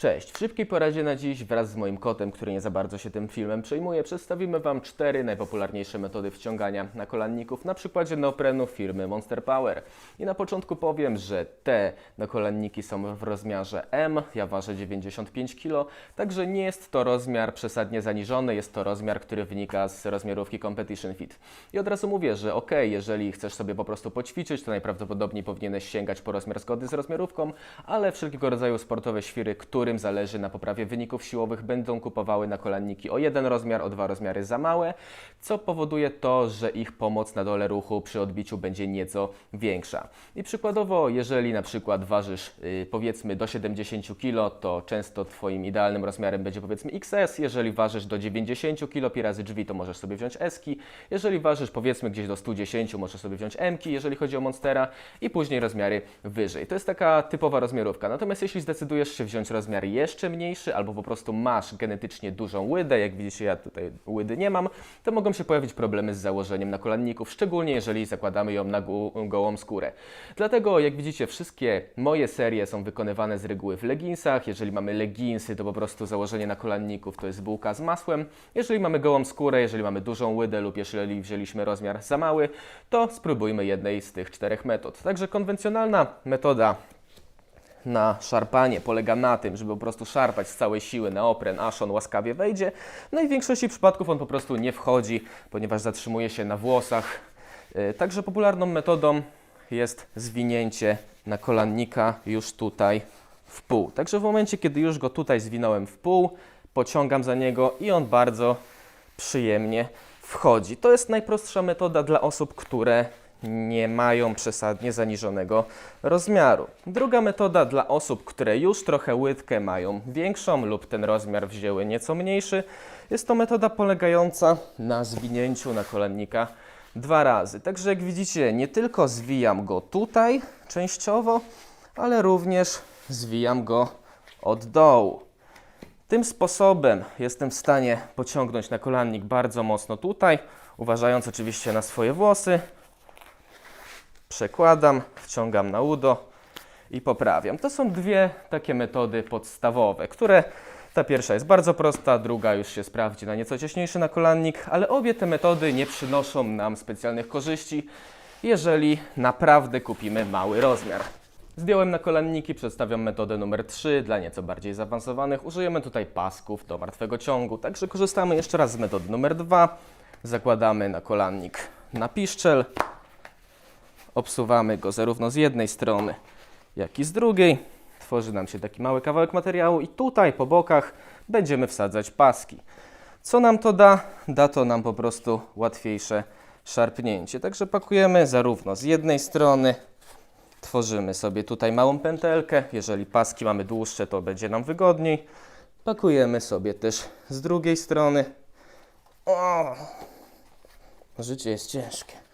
Cześć, w szybkiej poradzie na dziś wraz z moim kotem, który nie za bardzo się tym filmem przejmuje, przedstawimy Wam cztery najpopularniejsze metody wciągania nakolanników na przykładzie neoprenu firmy Monster Power. I na początku powiem, że te nakolanniki są w rozmiarze M, ja ważę 95 kg, także nie jest to rozmiar przesadnie zaniżony, jest to rozmiar, który wynika z rozmiarówki Competition Fit. I od razu mówię, że ok, jeżeli chcesz sobie po prostu poćwiczyć, to najprawdopodobniej powinieneś sięgać po rozmiar zgodny z rozmiarówką, ale wszelkiego rodzaju sportowe świry, którym zależy na poprawie wyników siłowych, będą kupowały nakolanniki o jeden rozmiar, o dwa rozmiary za małe, co powoduje to, że ich pomoc na dole ruchu przy odbiciu będzie nieco większa. I przykładowo, jeżeli na przykład ważysz yy, powiedzmy do 70 kg, to często Twoim idealnym rozmiarem będzie powiedzmy XS, jeżeli ważysz do 90 kg pi razy drzwi, to możesz sobie wziąć S-ki, jeżeli ważysz powiedzmy gdzieś do 110, możesz sobie wziąć M-ki, jeżeli chodzi o Monstera i później rozmiary wyżej. To jest taka typowa rozmiarówka. Natomiast jeśli zdecydujesz się wziąć rozmiar jeszcze mniejszy, albo po prostu masz genetycznie dużą łydę, jak widzicie ja tutaj łydy nie mam, to mogą się pojawić problemy z założeniem nakolanników, szczególnie jeżeli zakładamy ją na go- gołą skórę. Dlatego jak widzicie wszystkie moje serie są wykonywane z reguły w leginsach. Jeżeli mamy leginsy, to po prostu założenie nakolanników to jest bułka z masłem. Jeżeli mamy gołą skórę, jeżeli mamy dużą łydę lub jeżeli wzięliśmy rozmiar za mały, to spróbujmy jednej z tych czterech metod. Także konwencjonalna metoda na szarpanie polega na tym, żeby po prostu szarpać z całej siły na opren, aż on łaskawie wejdzie. No i w większości przypadków on po prostu nie wchodzi, ponieważ zatrzymuje się na włosach. Yy, Także popularną metodą jest zwinięcie nakolannika już tutaj w pół. Także w momencie, kiedy już go tutaj zwinąłem w pół, pociągam za niego i on bardzo przyjemnie wchodzi. To jest najprostsza metoda dla osób, które nie mają przesadnie zaniżonego rozmiaru. Druga metoda dla osób, które już trochę łydkę mają większą lub ten rozmiar wzięły nieco mniejszy, jest to metoda polegająca na zwinięciu nakolannika dwa razy. Także jak widzicie, nie tylko zwijam go tutaj częściowo, ale również zwijam go od dołu. Tym sposobem jestem w stanie pociągnąć nakolannik bardzo mocno tutaj, uważając oczywiście na swoje włosy. Przekładam, wciągam na udo i poprawiam. To są dwie takie metody podstawowe, które ta pierwsza jest bardzo prosta, druga już się sprawdzi na nieco cieśniejszy nakolannik, ale obie te metody nie przynoszą nam specjalnych korzyści, jeżeli naprawdę kupimy mały rozmiar. Zdjąłem nakolanniki, przedstawiam metodę numer 3 dla nieco bardziej zaawansowanych. Użyjemy tutaj pasków do martwego ciągu, także korzystamy jeszcze raz z metody numer 2. Zakładamy nakolannik na piszczel, obsuwamy go zarówno z jednej strony, jak i z drugiej. Tworzy nam się taki mały kawałek materiału i tutaj po bokach będziemy wsadzać paski. Co nam to da? Da to nam po prostu łatwiejsze szarpnięcie. Także pakujemy zarówno z jednej strony, tworzymy sobie tutaj małą pętelkę. Jeżeli paski mamy dłuższe, to będzie nam wygodniej. Pakujemy sobie też z drugiej strony. O! Życie jest ciężkie.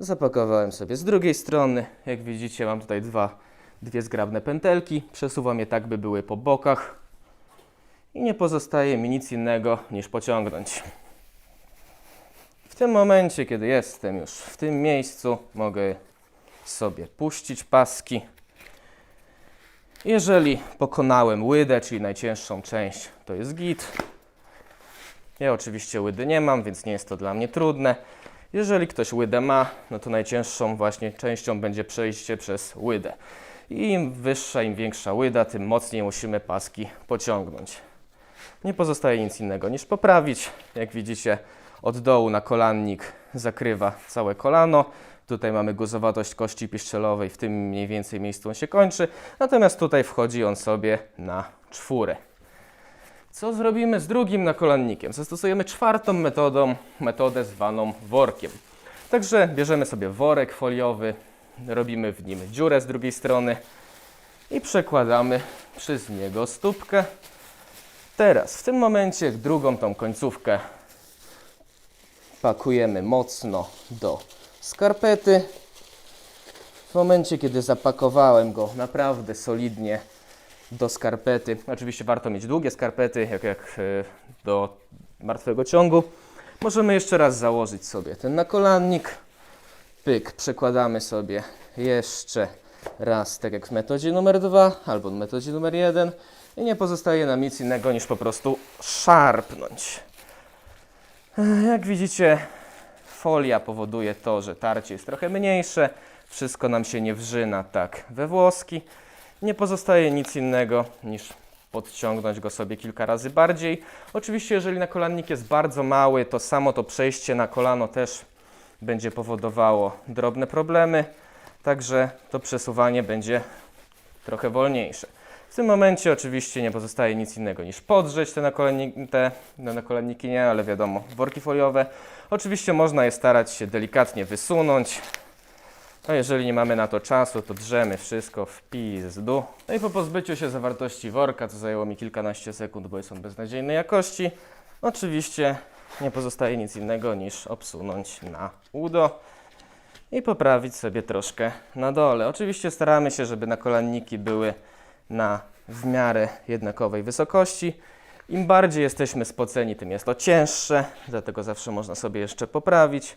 Zapakowałem sobie z drugiej strony. Jak widzicie, mam tutaj dwa, dwie zgrabne pętelki. Przesuwam je tak, by były po bokach. I nie pozostaje mi nic innego niż pociągnąć. W tym momencie, kiedy jestem już w tym miejscu, mogę sobie puścić paski. Jeżeli pokonałem łydę, czyli najcięższą część, to jest git. Ja oczywiście łydy nie mam, więc nie jest to dla mnie trudne. Jeżeli ktoś łydę ma, no to najcięższą właśnie częścią będzie przejście przez łydę. I im wyższa, im większa łyda, tym mocniej musimy paski pociągnąć. Nie pozostaje nic innego niż poprawić. Jak widzicie, od dołu na kolannik zakrywa całe kolano. Tutaj mamy guzowatość kości piszczelowej, w tym mniej więcej miejscu on się kończy. Natomiast tutaj wchodzi on sobie na czwórę. Co zrobimy z drugim nakolannikiem? Zastosujemy czwartą metodą, metodę zwaną workiem. Także bierzemy sobie worek foliowy, robimy w nim dziurę z drugiej strony i przekładamy przez niego stópkę. Teraz w tym momencie drugą tą końcówkę pakujemy mocno do skarpety. W momencie, kiedy zapakowałem go naprawdę solidnie do skarpety, oczywiście warto mieć długie skarpety, jak, jak e, do martwego ciągu, możemy jeszcze raz założyć sobie ten nakolannik. Pyk, przekładamy sobie jeszcze raz, tak jak w metodzie numer 2 albo w metodzie numer 1 I nie pozostaje nam nic innego niż po prostu szarpnąć. Ech, Jak widzicie, folia powoduje to, że tarcie jest trochę mniejsze, wszystko nam się nie wrzyna tak we włoski. Nie pozostaje nic innego niż podciągnąć go sobie kilka razy bardziej. Oczywiście, jeżeli nakolannik jest bardzo mały, to samo to przejście na kolano też będzie powodowało drobne problemy, także to przesuwanie będzie trochę wolniejsze. W tym momencie oczywiście nie pozostaje nic innego niż podrzeć te, nakolanniki, te nakolanniki nie, ale wiadomo, worki foliowe. Oczywiście można je starać się delikatnie wysunąć. No jeżeli nie mamy na to czasu, to drzemy wszystko w pizdu. No i po pozbyciu się zawartości worka, co zajęło mi kilkanaście sekund, bo jest on beznadziejnej jakości, oczywiście nie pozostaje nic innego niż obsunąć na udo i poprawić sobie troszkę na dole. Oczywiście staramy się, żeby nakolanniki były na w miarę jednakowej wysokości. Im bardziej jesteśmy spoceni, tym jest to cięższe, dlatego zawsze można sobie jeszcze poprawić.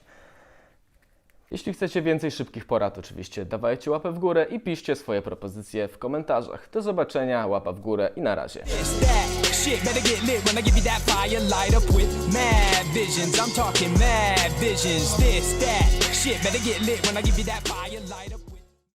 Jeśli chcecie więcej szybkich porad, oczywiście dawajcie łapę w górę i piszcie swoje propozycje w komentarzach. Do zobaczenia, łapa w górę i na razie. Shit. Better get lit when I give you that fire. Light.